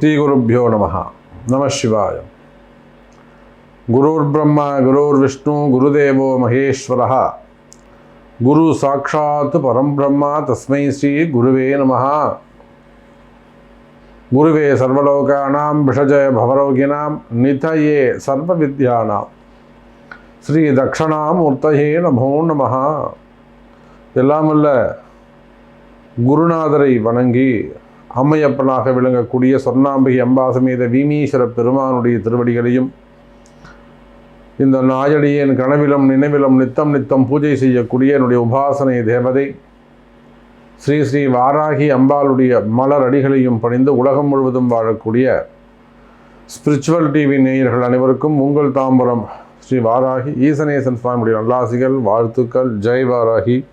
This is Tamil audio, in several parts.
श्रीगुरुभ्यो नमः। नमः शिवाय। गुरुर्ब्रह्मा गुरुर्विष्णु गुरुदेवो महेश्वरः। गुरुसाक्षात् परं ब्रह्म तस्मै श्रीगुरुवे नमः। गुरुवे सर्वलोकानां विषज भवलोगिनां नितये सर्वविद्यानां। श्रीदक्षिणामूर्तये नमो नमः। எல்லாமல்ல குருநாதரை வணங்கி அம்மையப்பனாக விளங்கக்கூடிய சொர்ணாம்பிகை அம்பாசமேத வீமீஸ்வர பெருமானுடைய திருவடிகளையும் இந்த நாயடியேன் கனவிலும் நினைவிலும் நித்தம் நித்தம் பூஜை செய்யக்கூடிய என்னுடைய உபாசனை தேவதை ஸ்ரீ ஸ்ரீ வாராகி அம்பாளுடைய மலர் அடிகளையும் பணிந்து உலகம் முழுவதும் வாழக்கூடிய ஸ்பிரிச்சுவல் டிவி நேயர்கள் அனைவருக்கும் உங்கள் தாம்பரம் ஸ்ரீ வாராகி ஈசனேசன் சுவாமியுடைய நல்லாசிகள் வாழ்த்துக்கள் ஜெய் வாராகி.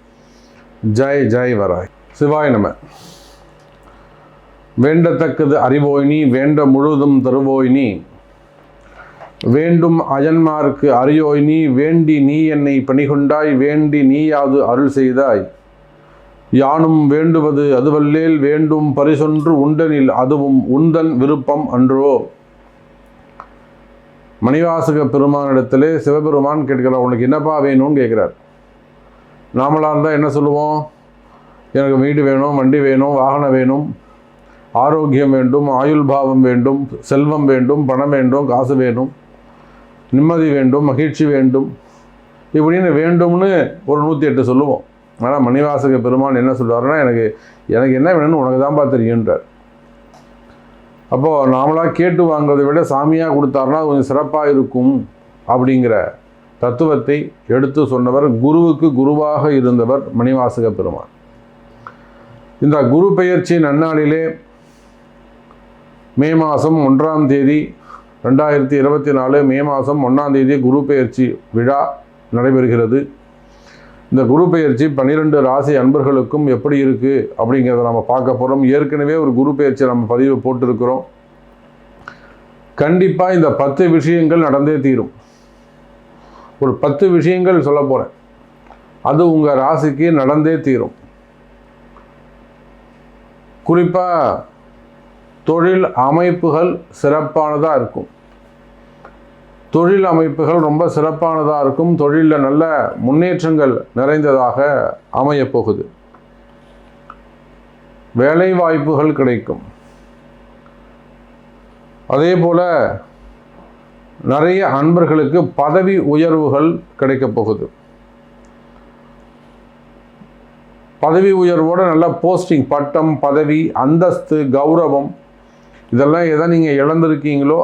ஜெய் ஜெய் வராய். சிவாய் நம. வேண்டத்தக்கது அறிவோய் நீ வேண்ட முழுதும் தருவோய் நீ. வேண்டும் அயன்மார்க்கு அறியோய் நீ வேண்டி நீ என்னை பணிகொண்டாய் வேண்டி நீயாது அருள் செய்தாய். யானும் வேண்டுவது அதுவல்லேல் வேண்டும் பரிசொன்று உண்டனில் அதுவும் உந்தன் விருப்பம் அன்றோ. மணிவாசக பெருமானிடத்திலே சிவபெருமான் கேட்கிறார் உனக்கு என்னப்பா வேணும்னு கேட்கிறார். நாமளாக இருந்தால் என்ன சொல்லுவோம்? எனக்கு வீடு வேணும் வண்டி வேணும் வாகனம் வேணும் ஆரோக்கியம் வேண்டும் ஆயுள் பாவம் வேண்டும் செல்வம் வேண்டும் பணம் வேண்டும் காசு வேணும் நிம்மதி வேண்டும் மகிழ்ச்சி வேண்டும். இப்படின்னு வேண்டும்னு ஒரு நூற்றி எட்டு சொல்லுவோம். ஆனால் மணிவாசக பெருமான் என்ன சொல்லுவாருன்னா எனக்கு எனக்கு என்ன வேணும்னு உனக்கு தான்ப்பா தெரியுன்றார் அப்போது நாமளாக கேட்டு வாங்குறதை விட சாமியாக கொடுத்தாருன்னா கொஞ்சம் சிறப்பாக இருக்கும் அப்படிங்கிற தத்துவத்தை எடுத்து சொன்னவர் குருவுக்கு குருவாக இருந்தவர் மணிவாசக பெருமான். இந்த குரு பெயர்ச்சி நன்னாளிலே மே மாதம் ஒன்றாம் தேதி ரெண்டாயிரத்தி இருபத்தி நாலு மே மாதம் ஒன்றாம் தேதி குரு பெயர்ச்சி விழா நடைபெறுகிறது. இந்த குரு பெயர்ச்சி பன்னிரெண்டு ராசி அன்பர்களுக்கும் எப்படி இருக்குது அப்படிங்கிறத நம்ம பார்க்க போகிறோம் ஏற்கனவே ஒரு குரு பெயர்ச்சி நம்ம பதிவு போட்டிருக்கிறோம். கண்டிப்பாக இந்த பத்து விஷயங்கள் நடந்தே தீரும். ஒரு பத்து விஷயங்கள் சொல்ல போகிறேன் அது உங்கள் ராசிக்கு நடந்தே தீரும். குறிப்பாக தொழில் அமைப்புகள் சிறப்பானதாக இருக்கும். தொழில் அமைப்புகள் ரொம்ப சிறப்பானதாக இருக்கும். தொழிலில் நல்ல முன்னேற்றங்கள் நிறைந்ததாக அமையப் போகுது. வேலை வாய்ப்புகள் கிடைக்கும். அதே போல் நிறைய அன்பர்களுக்கு பதவி உயர்வுகள் கிடைக்கப் போகுது. பதவி உயர்வோட நல்ல போஸ்டிங் பட்டம் பதவி அந்தஸ்து கௌரவம் இதெல்லாம் எதை நீங்கள் இழந்திருக்கீங்களோ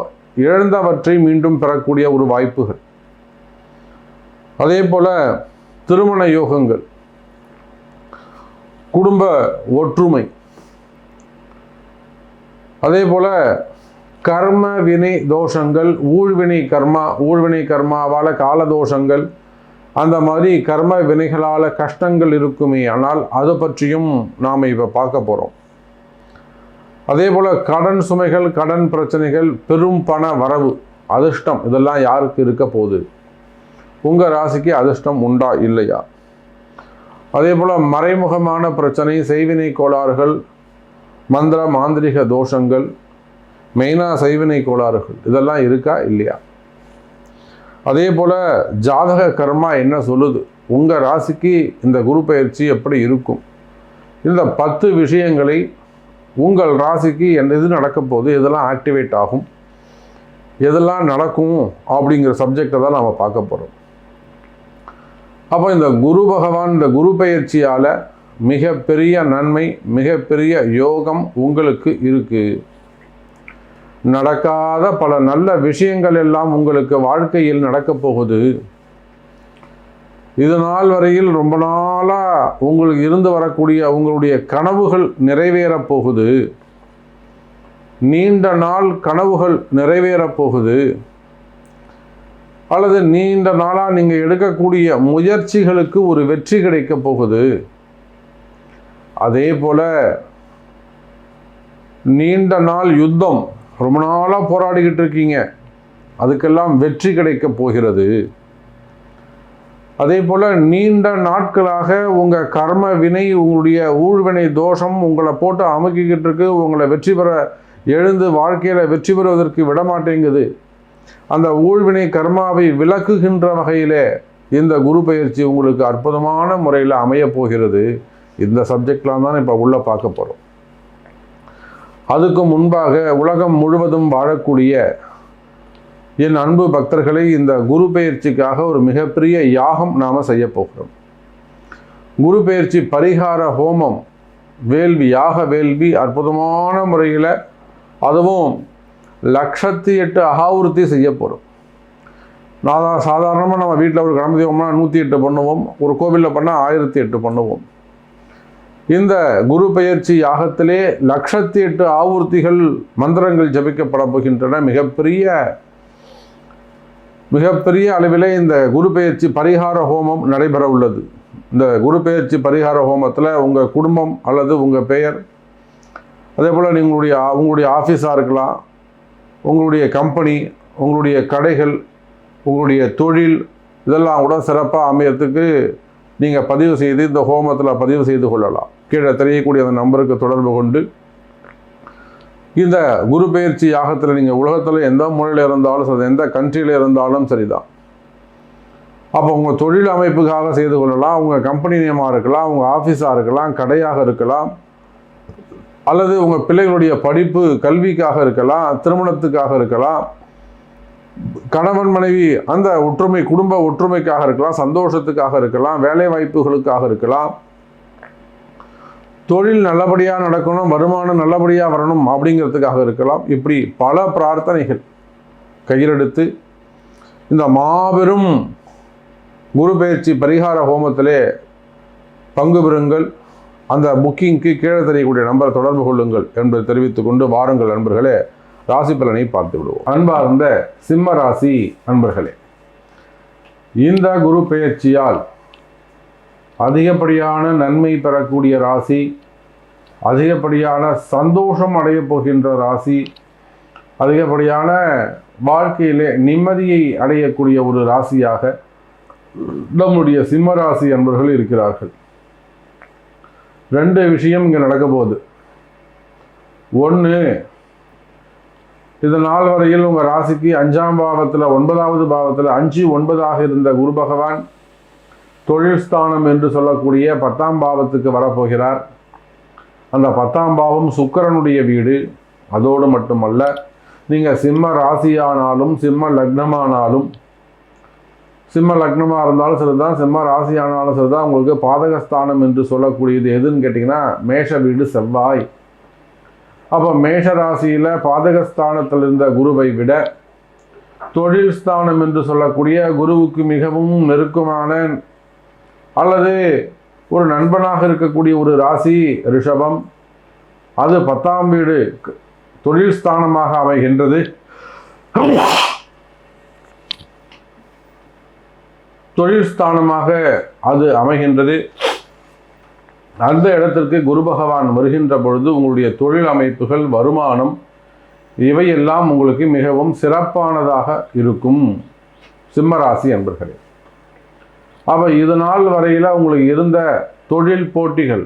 இழந்தவற்றை மீண்டும் பெறக்கூடிய ஒரு வாய்ப்புகள். அதே போல் திருமண யோகங்கள் குடும்ப ஒற்றுமை அதே போல் கர்ம வினை தோஷங்கள் ஊழ்வினை கர்மா ஊழ்வினை கர்மாவால் கால தோஷங்கள் அந்த மாதிரி கர்ம வினைகளால் கஷ்டங்கள் இருக்குமே ஆனால் அது பற்றியும் நாம் இப்போ பார்க்க போகிறோம் அதே போல் கடன் சுமைகள் கடன் பிரச்சனைகள் பெரும் பண வரவு அதிர்ஷ்டம் இதெல்லாம் யாருக்கு இருக்க போகுது? உங்கள் ராசிக்கு அதிர்ஷ்டம் உண்டா இல்லையா? அதே போல் மறைமுகமான பிரச்சனை செய்வினை கோளாறுகள் மந்திர மாந்திரிக தோஷங்கள் மெயினாக சைவினை கோளாறுகள். இதெல்லாம் இருக்கா? இல்லையா? அதே போல் ஜாதக கர்மா என்ன சொல்லுது? உங்கள் ராசிக்கு இந்த குரு பயிற்சி எப்படி இருக்கும்? இந்த பத்து விஷயங்களை உங்கள் ராசிக்கு என்ன இது நடக்க போகுது? எதெல்லாம் ஆக்டிவேட் ஆகும்? எதெல்லாம் நடக்கும்? அப்படிங்கிற சப்ஜெக்டை தான் நாம் பார்க்க போகிறோம் அப்போ இந்த குரு பகவான் இந்த குரு பயிற்சியால் மிகப்பெரிய நன்மை மிகப்பெரிய யோகம் உங்களுக்கு இருக்குது நடக்காத பல நல்ல விஷயங்கள் எல்லாம் உங்களுக்கு வாழ்க்கையில் நடக்கப் போகுது. இது நாள் வரையில் ரொம்ப நாளாக உங்களுக்கு இருந்து வரக்கூடிய உங்களுடைய கனவுகள் நிறைவேறப் போகுது. நீண்ட நாள் கனவுகள் நிறைவேறப் போகுது. அல்லது நீண்ட நாளாக நீங்கள் எடுக்கக்கூடிய முயற்சிகளுக்கு ஒரு வெற்றி கிடைக்கப் போகுது. அதே போல் நீண்ட நாள் யுத்தம் ரொம்ப நாளாக போராடிக்கிட்டு இருக்கீங்க. அதுக்கெல்லாம் வெற்றி கிடைக்கப் போகிறது. அதே போல் நீண்ட நாட்களாக உங்கள் கர்ம வினை உங்களுடைய ஊழ்வினை தோஷம் உங்களை போட்டு அமுக்கிக்கிட்டு இருக்கு. உங்களை வெற்றி பெற எழுந்து வாழ்க்கையில் வெற்றி பெறுவதற்கு விடமாட்டேங்குது. அந்த ஊழ்வினை கர்மாவை விளக்குகின்ற வகையிலே இந்த குரு பயிற்சி உங்களுக்கு அற்புதமான முறையில் அமையப் போகிறது. இந்த சப்ஜெக்ட்லாம் தான் இப்போ உள்ளே பார்க்க போகிறோம் அதுக்கு முன்பாக உலகம் முழுவதும் வாழக்கூடிய என் அன்பு பக்தர்களை இந்த குரு பயிற்சிக்காக ஒரு மிகப்பெரிய யாகம் நாம் செய்ய போகிறோம். குரு பயிற்சி பரிகார ஹோமம் வேள்வி யாக வேள்வி அற்புதமான முறையில் அதுவும் லட்சத்தி எட்டு அகாவிருத்தி செய்ய போகிறோம் நான் சாதாரணமாக நம்ம வீட்டில் ஒரு கணபதி ஹோமம்னா நூற்றி எட்டு பண்ணுவோம் ஒரு கோவிலில் பண்ணால் ஆயிரத்தி எட்டு பண்ணுவோம். இந்த குரு பெயர்ச்சி யாகத்திலே லட்சத்தி எட்டு ஆவூர்த்திகள் மந்திரங்கள் ஜபிக்கப்பட போகின்றன. மிகப்பெரிய மிகப்பெரிய அளவிலே இந்த குரு பெயர்ச்சி பரிகார ஹோமம் நடைபெற உள்ளது. இந்த குரு பெயர்ச்சி பரிகார ஹோமத்தில் உங்கள் குடும்பம் அல்லது உங்கள் பெயர் அதே போல் நீங்களுடைய உங்களுடைய ஆஃபீஸாக இருக்கலாம் உங்களுடைய கம்பெனி உங்களுடைய கடைகள் உங்களுடைய தொழில் இதெல்லாம் கூட சிறப்பாக அமையறதுக்கு நீங்கள் பதிவு செய்து இந்த ஹோமத்தில் பதிவு செய்து கொள்ளலாம். கீழே தெரியக்கூடிய அந்த நம்பருக்கு தொடர்பு கொண்டு இந்த குரு பயிற்சி யாகத்தில் நீங்கள் உலகத்தில் எந்த மூலையில் இருந்தாலும் சரி எந்த கண்ட்ரியில் இருந்தாலும் சரிதான். அப்போ உங்கள் தொழில் அமைப்புக்காக செய்து கொள்ளலாம். உங்கள் கம்பெனி நியமாக இருக்கலாம் உங்கள் ஆஃபீஸாக இருக்கலாம் கடையாக இருக்கலாம் அல்லது உங்கள் பிள்ளைகளுடைய படிப்பு கல்விக்காக இருக்கலாம் திருமணத்துக்காக இருக்கலாம் கணவன் மனைவி அந்த ஒற்றுமை குடும்ப ஒற்றுமைக்காக இருக்கலாம் சந்தோஷத்துக்காக இருக்கலாம் வேலை வாய்ப்புகளுக்காக இருக்கலாம். தொழில் நல்லபடியாக நடக்கணும் வருமானம் நல்லபடியாக வரணும் அப்படிங்கிறதுக்காக இருக்கலாம். இப்படி பல பிரார்த்தனைகள் கையிலெடுத்து இந்த மாபெரும் குரு பயிற்சி பரிகார ஹோமத்திலே பங்கு பெறுங்கள். அந்த புக்கிங்க்கு கீழே தெரியக்கூடிய நம்பரை தொடர்பு கொள்ளுங்கள் என்பதை தெரிவித்துக்கொண்டு வாருங்கள் நண்பர்களே. ராசி பலனை பார்த்து விடுவோம். அன்பார்ந்த சிம்ம ராசி அன்பர்களே இந்த குரு பெயர்ச்சியால் அதிகப்படியான நன்மை பெறக்கூடிய ராசி அதிகப்படியான சந்தோஷம் அடையப் போகின்ற ராசி அதிகப்படியான வாழ்க்கையிலே நிம்மதியை அடையக்கூடிய ஒரு ராசியாக நம்முடைய சிம்ம ராசி அன்பர்கள் இருக்கிறார்கள். ரெண்டு விஷயம் இங்கே நடக்க போகுது. ஒன்று இது நாள் வரையில் உங்கள் ராசிக்கு அஞ்சாம் பாவத்தில் ஒன்பதாவது பாவத்தில் அஞ்சு ஒன்பதாக இருந்த குரு பகவான் தொழில் ஸ்தானம் என்று சொல்லக்கூடிய பத்தாம் பாவத்துக்கு வரப்போகிறார். அந்த பத்தாம் பாவம் சுக்கரனுடைய வீடு. அதோடு மட்டுமல்ல நீங்கள் சிம்ம ராசியானாலும் சிம்ம லக்னமானாலும் சிம்ம லக்னமாக இருந்தாலும் சரிதான் சிம்ம ராசியானாலும் சரிதான் உங்களுக்கு பாதகஸ்தானம் என்று சொல்லக்கூடியது எதுன்னு கேட்டிங்கன்னா மேஷ வீடு செவ்வாய். அப்போ மேஷ ராசியில் பாதகஸ்தானத்தில் இருந்த குருவை விட தொழில் ஸ்தானம் என்று சொல்லக்கூடிய குருவுக்கு மிகவும் நெருக்கமான அல்லது ஒரு நண்பனாக இருக்கக்கூடிய ஒரு ராசி ரிஷபம் அது பத்தாம் வீடு தொழில் ஸ்தானமாக அமைகின்றது. தொழில் ஸ்தானமாக அது அமைகின்றது. அந்த இடத்திற்கு குரு பகவான் வருகின்ற பொழுது உங்களுடைய தொழில் அமைப்புகள் வருமானம் இவையெல்லாம் உங்களுக்கு மிகவும் சிறப்பானதாக இருக்கும். சிம்மராசி என்பர்களே அப்போ இது நாள் வரையில் உங்களுக்கு இருந்த தொழில் போட்டிகள்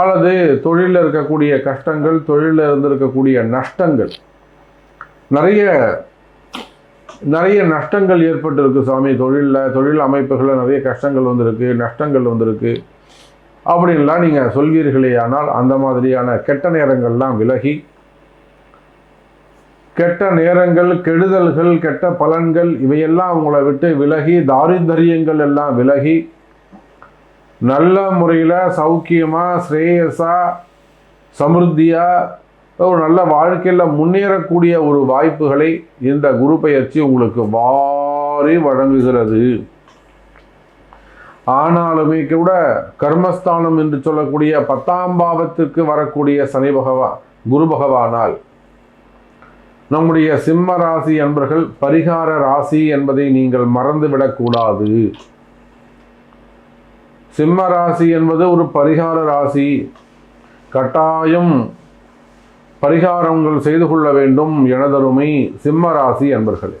அல்லது தொழிலில் இருக்கக்கூடிய கஷ்டங்கள் தொழிலில் இருந்திருக்கக்கூடிய நஷ்டங்கள் நிறைய நிறைய நஷ்டங்கள் ஏற்பட்டிருக்கு சுவாமி. தொழிலில் தொழில் அமைப்புகளில் நிறைய கஷ்டங்கள் வந்திருக்கு நஷ்டங்கள் வந்திருக்கு. அப்படின்லாம் நீங்கள் சொல்வீர்களே ஆனால் அந்த மாதிரியான கெட்ட நேரங்கள்லாம் விலகி கெட்ட நேரங்கள் கெடுதல்கள் கெட்ட பலன்கள் இவையெல்லாம் உங்களை விட்டு விலகி தாரித்தரியங்கள் எல்லாம் விலகி நல்ல முறையில் சௌக்கியமாக ஸ்ரேயஸாக சமிருத்தியாக ஒரு நல்ல வாழ்க்கையில் முன்னேறக்கூடிய ஒரு வாய்ப்புகளை இந்த குரு பயிற்சி உங்களுக்கு வாரி வழங்குகிறது. ஆனாலுமே கூட கர்மஸ்தானம் என்று சொல்லக்கூடிய பத்தாம் பாவத்திற்கு வரக்கூடிய சனி பகவான் குரு பகவானால் நம்முடைய சிம்ம ராசி என்பர்கள் பரிகார ராசி என்பதை நீங்கள் மறந்துவிடக்கூடாது. சிம்ம ராசி என்பது ஒரு பரிகார ராசி. கட்டாயம் பரிகாரங்கள் செய்து கொள்ள வேண்டும் எனதருமை சிம்ம ராசி என்பர்களே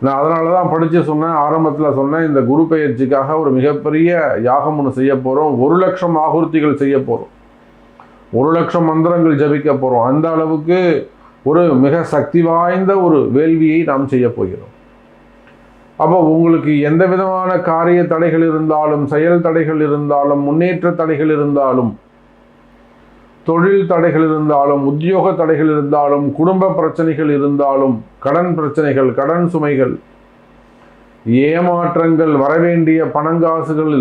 நான் அதனால தான் படித்து சொன்னேன் ஆரம்பத்தில் சொன்னேன் இந்த குரு பயிற்சிக்காக ஒரு மிகப்பெரிய யாகம் ஒன்று செய்ய போகிறோம் ஒரு லட்சம் ஆகுர்த்திகள் செய்ய போகிறோம் ஒரு லட்சம் மந்திரங்கள் ஜபிக்க போகிறோம் அந்த அளவுக்கு ஒரு மிக சக்தி வாய்ந்த ஒரு வேள்வியை நாம் செய்ய போகிறோம். அப்போ உங்களுக்கு எந்த விதமான காரிய தடைகள் இருந்தாலும் செயல் தடைகள் இருந்தாலும் முன்னேற்ற தடைகள் இருந்தாலும் தொழில் தடைகள் இருந்தாலும் உத்தியோக தடைகள் இருந்தாலும் குடும்ப பிரச்சனைகள் இருந்தாலும் கடன் பிரச்சனைகள் கடன் சுமைகள் ஏமாற்றங்கள் வரவேண்டிய பணங்காசுகள்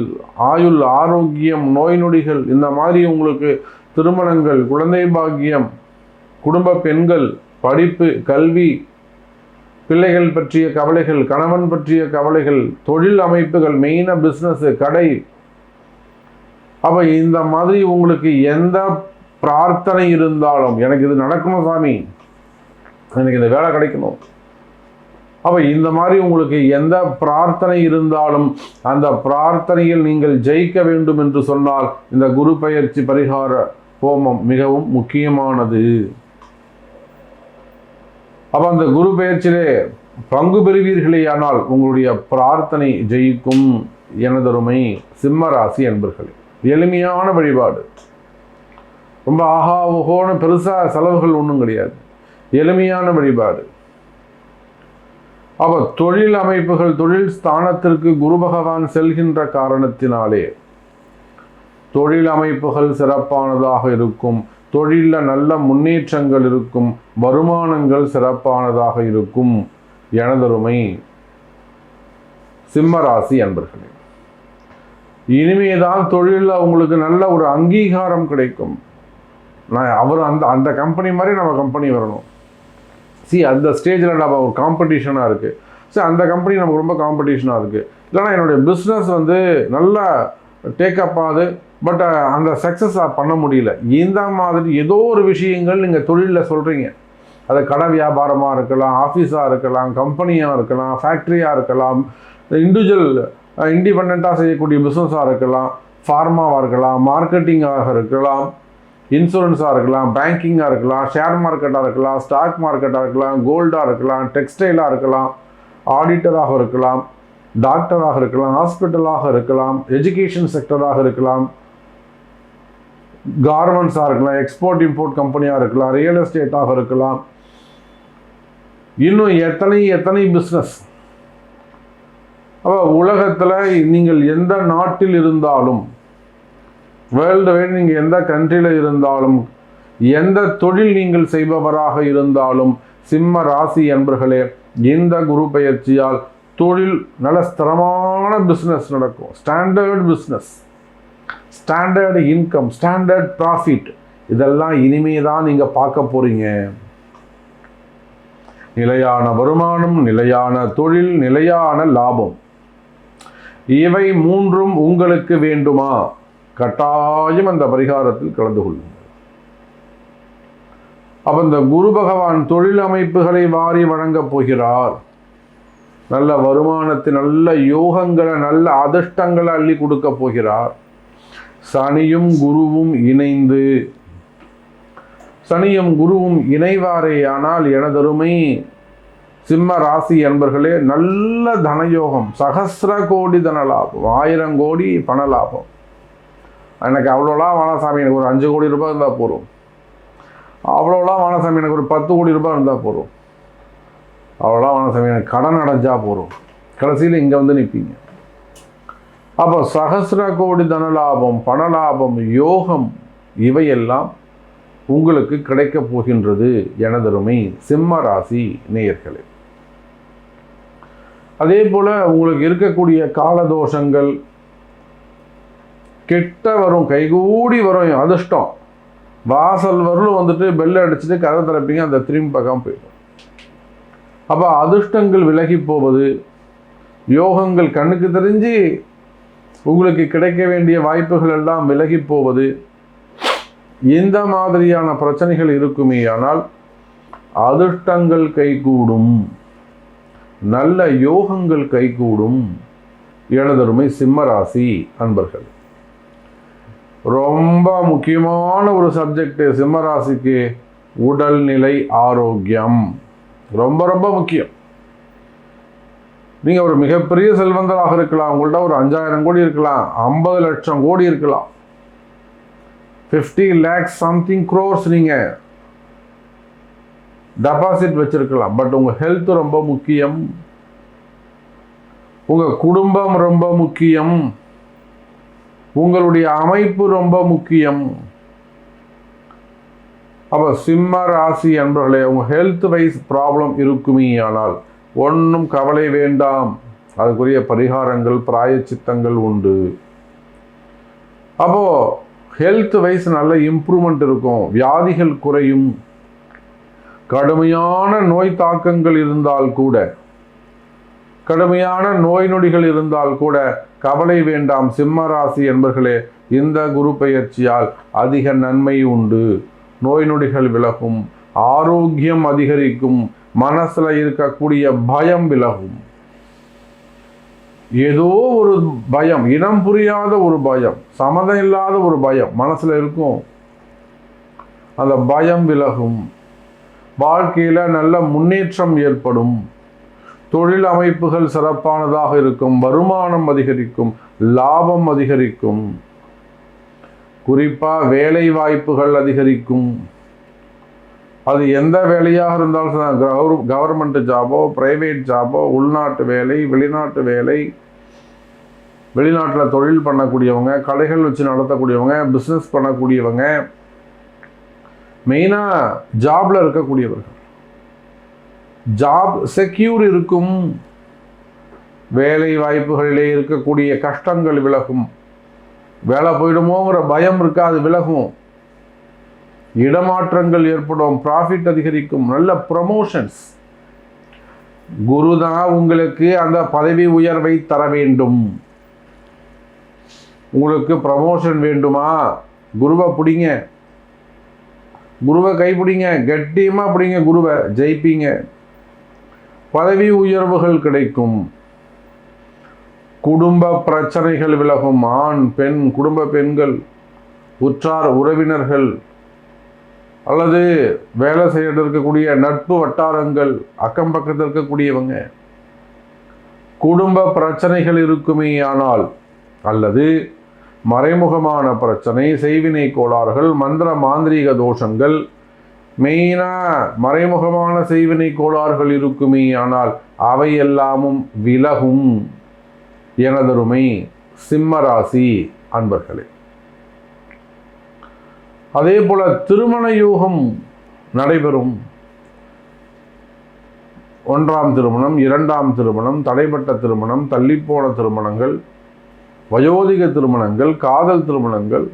ஆயுள் ஆரோக்கியம் நோய் நொடிகள் இந்த மாதிரி உங்களுக்கு திருமணங்கள் குழந்தை பாக்கியம் குடும்ப பெண்கள் படிப்பு கல்வி பிள்ளைகள் பற்றிய கவலைகள் கணவன் பற்றிய கவலைகள் தொழில் அமைப்புகள் மெயினாக பிஸ்னஸ் கடை. அப்போ இந்த மாதிரி உங்களுக்கு எந்த பிரார்த்தனை இருந்தாலும் எனக்கு இது நடக்கணும் சாமி. எனக்கு இந்த வேலை கிடைக்கணும். அப்போ இந்த மாதிரி உங்களுக்கு எந்த பிரார்த்தனை இருந்தாலும் அந்த பிரார்த்தனையில் நீங்கள் ஜெயிக்க வேண்டும் என்று சொன்னால் இந்த குரு பயிற்சி பரிகார ஹோமம் மிகவும் முக்கியமானது. அப்போ அந்த குரு பெயர்ச்சியிலே பங்கு பெறுவீர்களே ஆனால் உங்களுடைய பிரார்த்தனை ஜெயிக்கும் எனதருமை சிம்ம ராசி எளிமையான வழிபாடு. ரொம்ப ஆஹா ஓஹோன்னு பெருசாக செலவுகள் ஒன்றும் கிடையாது. எளிமையான வழிபாடு. அப்போ தொழில் அமைப்புகள் தொழில் ஸ்தானத்திற்கு குரு பகவான் செல்கின்ற காரணத்தினாலே தொழில் அமைப்புகள் சிறப்பானதாக இருக்கும். தொழிலில் நல்ல முன்னேற்றங்கள் இருக்கும். வருமானங்கள் சிறப்பானதாக இருக்கும். எனதருமை சிம்மராசி அன்பர்களே இனிமேதான் தொழிலில் உங்களுக்கு நல்ல ஒரு அங்கீகாரம் கிடைக்கும். நான் அவர் அந்த அந்த கம்பெனி மாதிரி நம்ம கம்பெனி வரணும். சி அந்த ஸ்டேஜில் நம்ம ஒரு காம்படிஷனாக இருக்குது ஸோ அந்த கம்பெனி நமக்கு ரொம்ப காம்படிஷனாக இருக்குது இல்லைனா என்னுடைய பிஸ்னஸ் வந்து நல்லா டேக்கப் ஆகுது பட் அந்த சக்ஸஸாக பண்ண முடியல. இந்த மாதிரி ஏதோ ஒரு விஷயங்கள் நீங்கள் தொழிலில் சொல்கிறீங்க அது கடை வியாபாரமாக இருக்கலாம் ஆஃபீஸாக இருக்கலாம் கம்பெனியாக இருக்கலாம் ஃபேக்ட்ரியாக இருக்கலாம் இண்டிவிஜுவல் இண்டிபெண்ட்டாக செய்யக்கூடிய பிஸ்னஸாக இருக்கலாம் ஃபார்மாவாக இருக்கலாம் மார்க்கெட்டிங்காக இருக்கலாம். இன்சூரன்ஸாக இருக்கலாம் பேங்கிங்காக இருக்கலாம் ஷேர் மார்க்கெட்டாக இருக்கலாம் ஸ்டாக் மார்க்கெட்டாக இருக்கலாம் கோல்டாக இருக்கலாம் டெக்ஸ்டைலாக இருக்கலாம் ஆடிட்டராக இருக்கலாம் டாக்டராக இருக்கலாம் ஹாஸ்பிட்டலாக இருக்கலாம் எஜுகேஷன் செக்டராக இருக்கலாம் கார்மெண்ட்ஸாக இருக்கலாம் எக்ஸ்போர்ட் இம்போர்ட் கம்பெனியாக இருக்கலாம் ரியல் எஸ்டேட்டாக இருக்கலாம். இன்னும் எத்தனை எத்தனை பிஸ்னஸ் அப்போ உலகத்தில் நீங்கள் எந்த நாட்டில் இருந்தாலும் வேர்ல்டு வைட் நீங்கள் எந்த கண்ட்ரியில் இருந்தாலும் எந்த தொழில் நீங்கள் செய்பவராக இருந்தாலும் சிம்ம ராசி என்பர்களே இந்த குரு பயிற்சியால் தொழில் நல்ல ஸ்திரமான பிஸ்னஸ் நடக்கும். Standard business standard income standard profit இதெல்லாம் இனிமே தான் நீங்கள் பார்க்க போகிறீங்க நிலையான வருமானம் நிலையான தொழில் நிலையான லாபம். இவை மூன்றும் உங்களுக்கு வேண்டுமா? கட்டாயம் அந்த பரிகாரத்தில் கலந்து கொள்ளுங்கள் அப்ப இந்த குரு பகவான் தொழில் அமைப்புகளை வாரி வழங்கப் போகிறார். நல்ல வருமானத்தை நல்ல யோகங்களை நல்ல அதிர்ஷ்டங்களை அள்ளி கொடுக்க போகிறார். சனியும் குருவும் இணைந்து. சனியும் குருவும் இணைவாரே ஆனால் எனதருமை சிம்ம ராசி என்பர்களே நல்ல தனயோகம் சகசிர கோடி தன லாபம் ஆயிரம் கோடி பண லாபம். எனக்கு அவ்வளோலாம் வேணாம் சாமி எனக்கு ஒரு அஞ்சு கோடி ரூபாய் இருந்தால் போதும். அவ்வளோலாம் வேணாம் சாமி எனக்கு ஒரு பத்து கோடி ரூபாய் இருந்தால் போதும். அவ்வளோலாம் வேணாம் சாமி எனக்கு கடன் அடைஞ்சால் போதும். கடைசியில் இங்கே வந்து நிற்பீங்க அப்போ சகசிர கோடி தனலாபம் பணலாபம் யோகம் இவையெல்லாம் உங்களுக்கு கிடைக்கப் போகின்றது எனதருமை சிம்ம ராசி நேயர்களே. அதே போல் உங்களுக்கு இருக்கக்கூடிய காலதோஷங்கள் கெட்ட வரும் கைகூடி வரும் அதிர்ஷ்டம். வாசல் வரலும் வந்துட்டு பெல் அடிச்சுட்டு கதை திறப்பீங்க அந்த திரும்பி பார்க்காம போயிடும். அப்போ அதிர்ஷ்டங்கள் விலகி போவது யோகங்கள் கண்ணுக்கு தெரிஞ்சு உங்களுக்கு கிடைக்க வேண்டிய வாய்ப்புகள் எல்லாம் விலகி போவது இந்த மாதிரியான பிரச்சனைகள் இருக்குமே ஆனால் அதிர்ஷ்டங்கள் கைகூடும். நல்ல யோகங்கள் கைகூடும். எனதருமை சிம்மராசி அன்பர்கள். ரொம்ப முக்கியமான ஒரு சப்ஜெக்ட் சிம்மராசிக்கு உடல்நிலை ஆரோக்கியம். ரொம்ப ரொம்ப முக்கியம். நீங்கள் ஒரு மிகப்பெரிய செல்வந்தராக இருக்கலாம் உங்கள்ட்ட ஒரு அஞ்சாயிரம் கோடி இருக்கலாம் ஐம்பது லட்சம் கோடி இருக்கலாம். ஃபிஃப்டி லேக்ஸ் சம்திங் க்ரோர்ஸ் நீங்கள் டெபாசிட் வச்சுருக்கலாம். பட் உங்கள் ஹெல்த் ரொம்ப முக்கியம். உங்கள் குடும்பம் ரொம்ப முக்கியம். உங்களுடைய அமைப்பு ரொம்ப முக்கியம். அப்போ சிம்ம ராசி அன்பர்களே உங்கள் ஹெல்த் வைஸ் ப்ராப்ளம் இருக்குமே ஆனால் ஒன்றும் கவலை வேண்டாம். அதுக்குரிய பரிகாரங்கள் பிராயச்சித்தங்கள் உண்டு. அப்போ ஹெல்த் வைஸ் நல்ல இம்ப்ரூவ்மெண்ட் இருக்கும். வியாதிகள் குறையும். கடுமையான நோய் தாக்கங்கள் இருந்தால் கூட கடுமையான நோய் நொடிகள் இருந்தால் கூட கவலை வேண்டாம். சிம்ம ராசி என்பர்களே இந்த குரு பயிற்சியால் அதிக நன்மை உண்டு. நோய் நொடிகள் விலகும் ஆரோக்கியம் அதிகரிக்கும் மனசில் இருக்கக்கூடிய பயம் விலகும். ஏதோ ஒரு பயம் இனம் புரியாத ஒரு பயம் சம்மதம் இல்லாத ஒரு பயம் மனசில் இருக்கும். அந்த பயம் விலகும். வாழ்க்கையில் நல்ல முன்னேற்றம் ஏற்படும். தொழில் அமைப்புகள் சிறப்பானதாக இருக்கும் வருமானம் அதிகரிக்கும் லாபம் அதிகரிக்கும். குறிப்பாக வேலை வாய்ப்புகள் அதிகரிக்கும். அது எந்த வேலையாக இருந்தாலும் கவர்மெண்ட் ஜாபோ பிரைவேட் ஜாபோ உள்நாட்டு வேலை வெளிநாட்டு வேலை வெளிநாட்டில் தொழில் பண்ணக்கூடியவங்க கடைகள் வச்சு நடத்தக்கூடியவங்க பிஸ்னஸ் பண்ணக்கூடியவங்க மெயினாக ஜாபில் இருக்கக்கூடியவர்கள். ஜாப் செக்யூர் இருக்கும். வேலை வாய்ப்புகளிலே இருக்கக்கூடிய கஷ்டங்கள் விலகும். வேலை போயிடுமோங்கிற பயம் இருக்காது விலகும். இடமாற்றங்கள் ஏற்படும் ப்ராஃபிட் அதிகரிக்கும் நல்ல ப்ரமோஷன்ஸ் குரு தான் உங்களுக்கு அந்த பதவி உயர்வை தர வேண்டும். உங்களுக்கு ப்ரமோஷன் வேண்டுமா? குருவை பிடிங்க. குருவை கைப்பிடிங்க. கட்டியமாக பிடிங்க குருவை ஜெயிப்பீங்க. பதவி உயர்வுகள் கிடைக்கும். குடும்ப பிரச்சனைகள் விலகும். ஆண் பெண் குடும்ப பெண்கள் உற்றார் உறவினர்கள் அல்லது வேலை செய்யறது இருக்கக்கூடிய நட்பு வட்டாரங்கள் அக்கம் பக்கத்தில் இருக்கக்கூடியவங்க குடும்ப பிரச்சனைகள் இருக்குமே ஆனால் அல்லது மறைமுகமான பிரச்சனை செய்வினை கோளாறுகள் மந்திர மாந்திரீக தோஷங்கள் மெயினாக மறைமுகமான செய்வினை கோளாறுகள் இருக்குமே ஆனால் அவை எல்லாமும் விலகும். எனதருமை சிம்மராசி அன்பர்களே. அதே போல திருமண யோகம் நடைபெறும். ஒன்றாம் திருமணம் இரண்டாம் திருமணம் தடைப்பட்ட திருமணம் தள்ளிப்போன திருமணங்கள் வயோதிக திருமணங்கள் காதல் திருமணங்கள்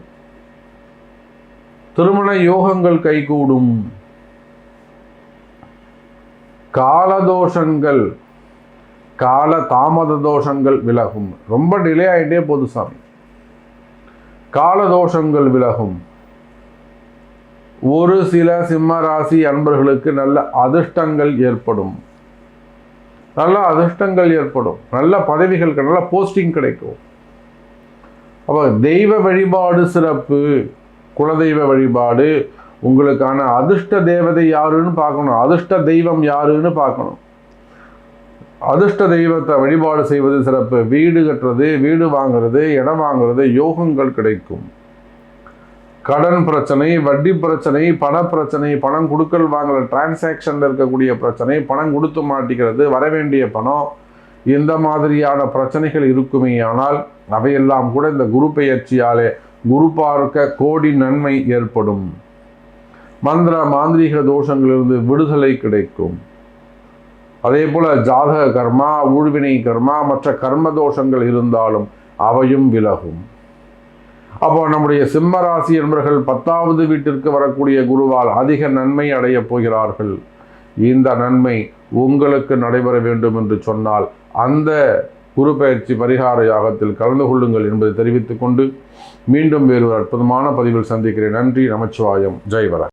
திருமண யோகங்கள் கைகூடும். காலதோஷங்கள் கால தாமத தோஷங்கள் விலகும். ரொம்ப டிலே ஆகிட்டே போது சாமி. காலதோஷங்கள் விலகும். ஒரு சில சிம்ம ராசி அன்பர்களுக்கு நல்ல அதிர்ஷ்டங்கள் ஏற்படும். நல்ல அதிர்ஷ்டங்கள் ஏற்படும். நல்ல பதவிகள் நல்ல போஸ்டிங் கிடைக்கும். அப்போ தெய்வ வழிபாடு சிறப்பு. குலதெய்வ வழிபாடு உங்களுக்கான அதிர்ஷ்ட தேவதை யாருன்னு பார்க்கணும். அதிர்ஷ்ட தெய்வம் யாருன்னு பார்க்கணும். அதிர்ஷ்ட தெய்வத்தை வழிபாடு செய்வது சிறப்பு. வீடு கட்டுறது வீடு வாங்குறது இடம் வாங்குறது யோகங்கள் கிடைக்கும். கடன் பிரச்சனை வட்டி பிரச்சனை பண பிரச்சனை பணம் கொடுக்கல் வாங்கல டிரான்சாக்ஷனில் இருக்கக்கூடிய பிரச்சனை பணம் கொடுத்து மாட்டிக்கிறது வர வேண்டிய பணம் இந்த மாதிரியான பிரச்சனைகள் இருக்குமே. ஆனால் அவையெல்லாம் கூட இந்த குரு பெயர்ச்சியாலே குரு பார்க்க கோடி நன்மை ஏற்படும். மந்திர மாந்திரிக தோஷங்களிலிருந்து விடுதலை கிடைக்கும். அதே போல ஜாதக கர்மா ஊழ்வினை கர்மா மற்ற கர்ம தோஷங்கள் இருந்தாலும் அவையும் விலகும். அப்போ நம்முடைய சிம்ம ராசி என்பவர்கள் பத்தாவது வீட்டிற்கு வரக்கூடிய குருவால் அதிக நன்மை அடையப் போகிறார்கள். இந்த நன்மை உங்களுக்கு நடைபெற வேண்டும் என்று சொன்னால் அந்த குரு பயிற்சி பரிகார யாகத்தில் கலந்து கொள்ளுங்கள் என்பதை தெரிவித்துக் கொண்டு மீண்டும் வேறு ஒரு அற்புதமான பதிவில் சந்திக்கிறேன். நன்றி நமச்சிவாயம். ஜெய்வரன்